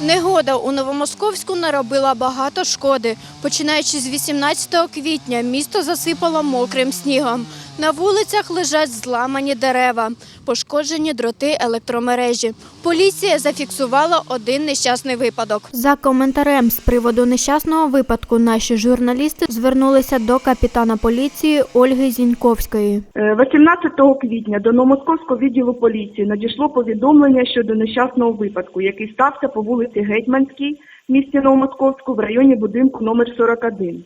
Негода у Новомосковську наробила багато шкоди. Починаючи з 18 квітня, місто засипало мокрим снігом. На вулицях лежать зламані дерева, пошкоджені дроти електромережі. Поліція зафіксувала один нещасний випадок. За коментарем з приводу нещасного випадку наші журналісти звернулися до капітана поліції Ольги Зіньковської. Е, 18 квітня до Новомосковського відділу поліції надійшло повідомлення щодо нещасного випадку, який стався по вулиці Гетьманській місті Новомосковську в районі будинку номер 41.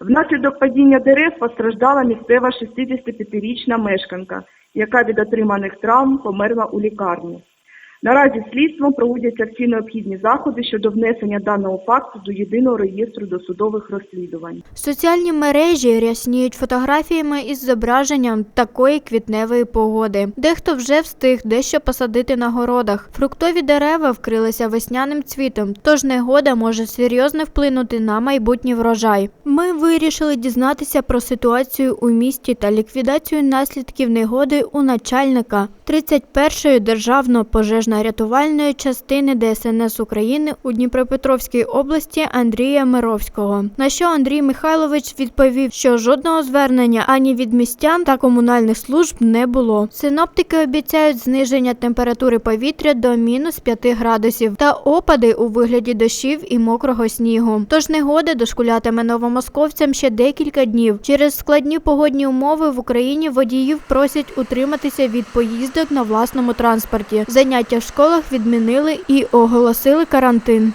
Внаслідок падіння дерев постраждала місцева 65-річна мешканка, яка від отриманих травм померла у лікарні. Наразі слідством проводяться всі необхідні заходи щодо внесення даного факту до єдиного реєстру досудових розслідувань. Соціальні мережі рясніють фотографіями із зображенням такої квітневої погоди. Дехто вже встиг дещо посадити на городах. Фруктові дерева вкрилися весняним цвітом, тож негода може серйозно вплинути на майбутній врожай. Ми вирішили дізнатися про ситуацію у місті та ліквідацію наслідків негоди у начальника 31-ї державно пожежно-рятувальної частини ДСНС України у Дніпропетровській області Андрія Мировського. На що Андрій Михайлович відповів, що жодного звернення ані від містян та комунальних служб не було. Синоптики обіцяють зниження температури повітря до мінус 5 градусів та опади у вигляді дощів і мокрого снігу. Тож негода дошкулятиме новомосковцям ще декілька днів. Через складні погодні умови в Україні водіїв просять утриматися від поїздок на власному транспорті. Заняття школах відмінили і оголосили карантин.